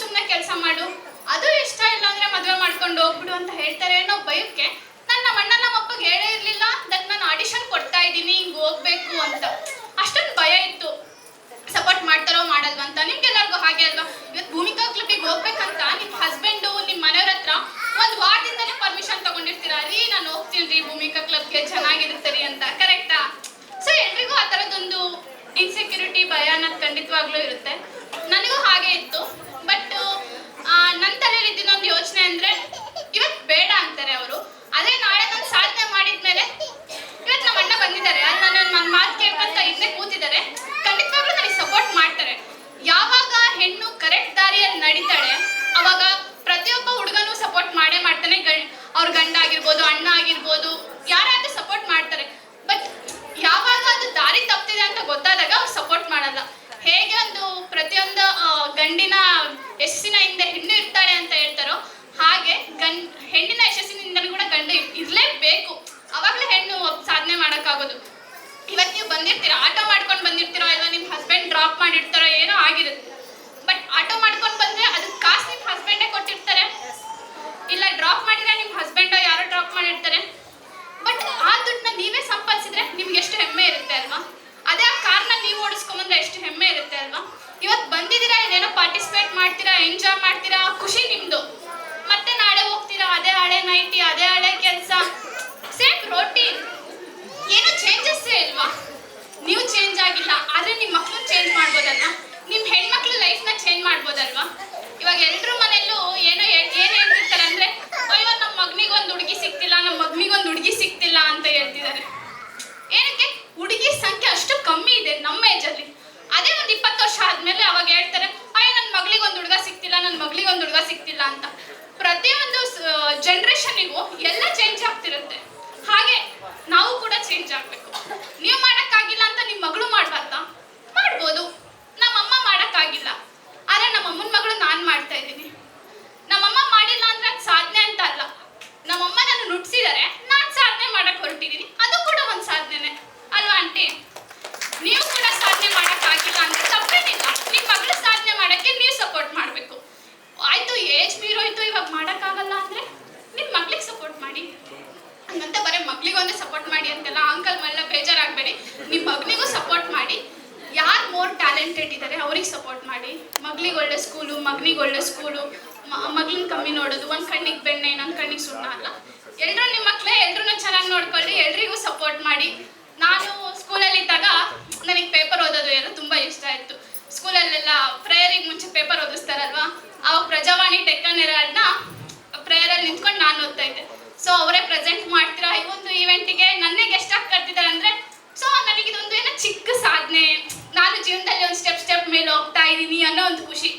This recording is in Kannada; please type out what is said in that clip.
ಸುಮ್ಮನೆ ಕೆಲಸ ಮಾಡು? ಅದು ಇಷ್ಟ ಇಲ್ಲ ಅಂದ್ರೆ ಮದುವೆ ಮಾಡ್ಕೊಂಡು ಹೋಗ್ಬಿಡು ಅಂತ ಹೇಳ್ತಾರೆ ಅನ್ನೋ ಭಯಕ್ಕೆ ನನ್ನ ನಮ್ಮ ಅಣ್ಣ ನಮ್ಮ ಅಪ್ಪಗೆ ಹೇಳೇ ಇರಲಿಲ್ಲ. ದಟ್ ನಾನು ಆಡಿಷನ್ ಕೊಡ್ತಾ ಇದ್ದೀನಿ, ಹಿಂಗೆ ಹೋಗ್ಬೇಕು ಅಂತ. ಅಷ್ಟೊಂದು ಭಯ ಇತ್ತು. ಸಪೋರ್ಟ್ ಮಾಡ್ತಾರೋ ಮಾಡಲ್ವಾ ಅಂತ. ನಿಮ್ಗೆಲ್ಲರಿಗೂ ಹಾಗೆ ಅಲ್ವಾ? ಇವತ್ತು ಭೂಮಿಕಾ ಕ್ಲಬ್ಬಿಗೆ ಹೋಗ್ಬೇಕಂತ ನಿಮ್ಮ ಹಸ್ಬೆಂಡು ನಿಮ್ಮ ಮನೆಯವ್ರ ಹತ್ರ ಒಂದು ವಾರದಿಂದನೇ ಪರ್ಮಿಷನ್ ತಗೊಂಡಿರ್ತೀರಾ? ರೀ, ನಾನು ಹೋಗ್ತೀನಿ ರೀ ಭೂಮಿಕಾ ಕ್ಲಬ್ಗೆ ಚೆನ್ನಾಗಿರುತ್ತೆ ರೀ ಅಂತ. ಕರೆಕ್ಟಾ ಸೊ ಎಲ್ರಿಗೂ ಆ ಥರದ್ದೊಂದು ಇನ್ಸೆಕ್ಯೂರಿಟಿ ಭಯ ಅನ್ನೋದು ಖಂಡಿತವಾಗ್ಲೂ ಇರುತ್ತೆ. ನನಗೂ ಹಾಗೆ ಇತ್ತು. ಬಟ್ ನನ್ನ ತಲೆಯಲ್ಲಿ ಇದ್ದಿದ್ದೊಂದು ಯೋಚನೆ ಅಂದ್ರೆ ಇವತ್ತು ಬೇಡ ಅಂತಾರೆ ಅವರು ಅದೇ ನಾಳೆ ನಾನು ಸಾಧನೆ ಮಾಡಿದ್ಮೇಲೆ ಇವತ್ತು ನಮ್ಮ ಅಣ್ಣ ಬಂದಿದ್ದಾರೆ ಅಲ್ಲಿ ನನ್ನ ನನ್ನ ಮಾತು ಕೇಳ್ಕೊಂತ ಹಿಂದೆ ಕೂತಿದ್ದಾರೆ ಖಂಡಿತವಾಗ್ಲೂ ನನಗೆ ಸಪೋರ್ಟ್ ಮಾಡ್ತಾರೆ ಯಾವಾಗ ಹೆಣ್ಣು ಕರೆಕ್ಟ್ ದಾರಿಯಲ್ಲಿ ನಡೀತಾಳೆ ಅವಾಗ ಪ್ರತಿಯೊಬ್ಬ ಹುಡುಗನೂ ಸಪೋರ್ಟ್ ಮಾಡೇ ಮಾಡ್ತಾನೆ ಗಂಡ್ ಅವ್ರ ಗಂಡ ಆಗಿರ್ಬೋದು ಅಣ್ಣ ಆಗಿರ್ಬೋದು ಯಾರಾದ್ರೂ ಸಪೋರ್ಟ್ ಮಾಡ್ತಾರೆ ಬಟ್ ಯಾವಾಗ ಅದು ದಾರಿ ತಪ್ಪಿದೆ ಅಂತ ಗೊತ್ತಾದಾಗ ಅವ್ರು ಸಪೋರ್ಟ್ ಮಾಡಲ್ಲ ಹೇಗೆ ಒಂದು ಪ್ರತಿಯೊಂದು ಆ, ಗಂಡಿನ ಯಶಸ್ಸಿನ ಹಿಂದೆ ಹೆಣ್ಣು ಇರ್ತಾಳೆ ಅಂತ ಹೇಳ್ತಾರೋ ಹಾಗೆ ಗಂಡ್ ಹೆಣ್ಣಿನ ಯಶಸ್ಸಿನಿಂದಲೂ ಕೂಡ ಗಂಡು ಇರ್- ಇರ್ಲೇಬೇಕು ಅವಾಗಲೇ ಹೆಣ್ಣು ಮಾಡೋಕ್ಕಾಗೋದು ಇವತ್ತು ನೀವು ಬಂದಿರ್ತೀರಾ? ಆಟೋ ಮಾಡ್ಕೊಂಡು ಬಂದಿರ್ತೀರೋ ಇಲ್ಲ ನಿಮ್ಮ ಹಸ್ಬೆಂಡ್ ಡ್ರಾಪ್ ಮಾಡಿರ್ತಾರೋ ಏನೋ ಆಗಿರುತ್ತೆ. ಬಟ್ ಆಟೋ ಮಾಡ್ಕೊಂಡು ಬಂದ್ರೆ ಅದಕ್ಕೆ ಕಾಸು ನಿಮ್ಮ ಹಸ್ಬೆಂಡೇ ಕೊಟ್ಟಿರ್ತಾರೆ. ಇಲ್ಲ ಡ್ರಾಪ್ ಮಾಡಿದ್ರೆ ನಿಮ್ಮ ಹಸ್ಬೆಂಡೋ ಯಾರೋ ಡ್ರಾಪ್ ಮಾಡಿರ್ತಾರೆ. ಬಟ್ ಆ ದುಡ್ಡನ್ನ ನೀವೇ ಸಂಪಾದಿಸಿದ್ರೆ ನಿಮ್ಗೆ ಎಷ್ಟು ಹೆಮ್ಮೆ ಇರುತ್ತೆ ಅಲ್ವಾ? ಅದೇ ಆ ಕಾರ್ನ ನೀವು ಓಡಿಸ್ಕೊಂಬಂದ್ರೆ ಎಷ್ಟು ಹೆಮ್ಮೆ ಇರುತ್ತೆ ಅಲ್ವಾ? ಇವತ್ತು ಬಂದಿದ್ದೀರಾ ಇಲ್ಲೇನೋ ಪಾರ್ಟಿಸಿಪೇಟ್ ಮಾಡ್ತೀರಾ ಎಂಜಾಯ್ ಮಾಡ್ತೀರಾ, ಖುಷಿ ನಿಮ್ಮದು ಮತ್ತೆ ನಾಳೆ ಹೋಗ್ತೀರಾ, ಅದೇ ಹಳೆ ನೈಟಿ ಅದೇ ಹಳೆ ಕೆಲಸ. ಸೇಮ್ ರೋಟೀನ್ ಏನು ಚೇಂಜಸ್ ಇಲ್ವಾ? ನೀವು ಚೇಂಜ್ ಆಗಿಲ್ಲ, ಆದ್ರೆ ನಿಮ್ಮ ಮಕ್ಕಳು ಚೇಂಜ್ ಮಾಡ್ಬೋದಲ್ವಾ? ನಿಮ್ಮ ಹೆಣ್ಮಕ್ಳು ಲೈಫ್ನ ಚೇಂಜ್ ಮಾಡ್ಬೋದಲ್ವಾ? ಇವಾಗ ಎಲ್ರ ಮನೆಯಲ್ಲೂ ಏನೋ ಏನ್ ಹೇಳ್ತಿರ್ತಾರೆ ಅಂದ್ರೆ ಅಯ್ಯೋ ನಮ್ಮ ಮಗನಿಗೊಂದು ಹುಡುಗಿ ಸಿಕ್ತಿಲ್ಲ ನಮ್ಮ ಮಗನಿಗೊಂದು ಹುಡುಗಿ ಸಿಕ್ತಿಲ್ಲ ಅಂತ ಹೇಳ್ತಿದ್ದಾರೆ ಏನಕ್ಕೆ ಹುಡುಗಿ ಸಂಖ್ಯೆ ಅಷ್ಟು ಕಮ್ಮಿ ಇದೆ ನಮ್ಮ ಏಜಲ್ಲಿ ಅದೇ ಒಂದು ಇಪ್ಪತ್ತು ವರ್ಷ ಆದ್ಮೇಲೆ ಅವಾಗ ಹೇಳ್ತಾರೆ ಅಯ್ಯ ನನ್ನ ಮಗಳಿಗೊಂದು ಹುಡುಗ ಸಿಕ್ತಿಲ್ಲ ನನ್ನ ಮಗಳಿಗೊಂದು ಹುಡುಗ ಸಿಕ್ತಿಲ್ಲ ಅಂತ ಪ್ರತಿಯೊಂದು ಜನ್ರೇಷನಿಗೂ ಎಲ್ಲ ಚೇಂಜ್ ಆಗ್ತಿರುತ್ತೆ ಹಾಗೆ ನಾವು ಕೂಡ ಚೇಂಜ್ ಆಗ್ಬೇಕು ನೀವು ಮಾಡಕ್ಕಾಗಿಲ್ಲ ಅಂತ ನಿಮ್ಮ ಮಗಳು ಮಾಡ್ಬಾರ್ದಾ ಮಾಡ್ಬೋದು ನಮ್ಮಮ್ಮ ಮಾಡಕ್ಕಾಗಿಲ್ಲ ಆದ್ರೆ ನಮ್ಮ ಅಮ್ಮನ ಮಗಳು ನಾನು ಮಾಡ್ತಾ ಇದ್ದೀನಿ ನಮ್ಮಮ್ಮ ಮಾಡಿಲ್ಲ ಅಂದ್ರೆ ಅದು ಸಾಧನೆ ಅಂತ ಅಲ್ಲ ನಮ್ಮಮ್ಮ ನಾನು ನುಡ್ಸಿದ್ದಾರೆ ನಾನು ಸಾಧನೆ ಮಾಡಕ್ ಹೊರಟಿದ್ದೀನಿ ಅದು ಕೂಡ ಒಂದು ಸಾಧನೆನೆ ಅಲ್ವಾ ಆಂಟಿ ನೀವು ಕೂಡ ಸಾಧನೆ ಮಾಡಕ್ಕಾಗಿಲ್ಲ ಅಂದ್ರೆ ತಪ್ಪೇನಿಲ್ಲ ನಿಮ್ಮ ಮಗಳು ಸಾಧನೆ ಮಾಡಕ್ಕೆ ನೀವು ಸಪೋರ್ಟ್ ಮಾಡಬೇಕು ಆಯ್ತು ಏಜ್ ಮೀರೋಯ್ತು ಇವಾಗ ಮಾಡಕ್ಕಾಗಲ್ಲ ಅಂದ್ರೆ ನಿಮ್ಮ ಮಗ್ಳಿಗೆ ಸಪೋರ್ಟ್ ಮಾಡಿ ಹಂಗಂತ ಬರೀ ಮಗ್ಳಿಗೊಂದೇ ಸಪೋರ್ಟ್ ಮಾಡಿ ಅಂತೆಲ್ಲ ಅಂಕಲ್ ಮಲ್ಲ ಬೇಜಾರಾಗಬೇಡಿ ನಿಮ್ಮ ಮಗನಿಗೂ ಸಪೋರ್ಟ್ ಮಾಡಿ. ಯಾರು ಮೋರ್ ಟ್ಯಾಲೆಂಟೆಡ್ ಇದ್ದಾರೆ ಅವ್ರಿಗೆ ಸಪೋರ್ಟ್ ಮಾಡಿ. ಮಗ್ಳಿಗೆ ಒಳ್ಳೆ ಸ್ಕೂಲು ಮಗನಿಗೆ ಒಳ್ಳೆ ಸ್ಕೂಲು ಮಗ್ಳನ್ನ ಕಮ್ಮಿ ನೋಡೋದು, ಒಂದು ಕಣ್ಣಿಗೆ ಬೆಣ್ಣೆ, ಇನ್ನೊಂದು ಕಣ್ಣಿಗೆ ಸುಣ್ಣ ಅಲ್ಲ. ಎಲ್ಲರೂ ನಿಮ್ಮ ಮಕ್ಕಳೇ ಎಲ್ಲರೂ ಚೆನ್ನಾಗಿ ನೋಡ್ಕೊಳ್ಳಿ, ಎಲ್ರಿಗೂ ಸಪೋರ್ಟ್ ಮಾಡಿ. ನಾನು ಸ್ಕೂಲಲ್ಲಿ ಇದ್ದಾಗ ನನಗೆ ಪೇಪರ್ ಓದೋದು ಎಲ್ಲ ತುಂಬ ಇಷ್ಟ ಆಯಿತು. ಸ್ಕೂಲಲ್ಲೆಲ್ಲ ಪ್ರೇಯರಿಗೆ ಮುಂಚೆ ಪೇಪರ್ ಓದಿಸ್ತಾರಲ್ವಾ? ಅವಾಗ ಪ್ರಜಾವಾಣಿ ಡೆಕ್ಕನ್ ನನಗೆ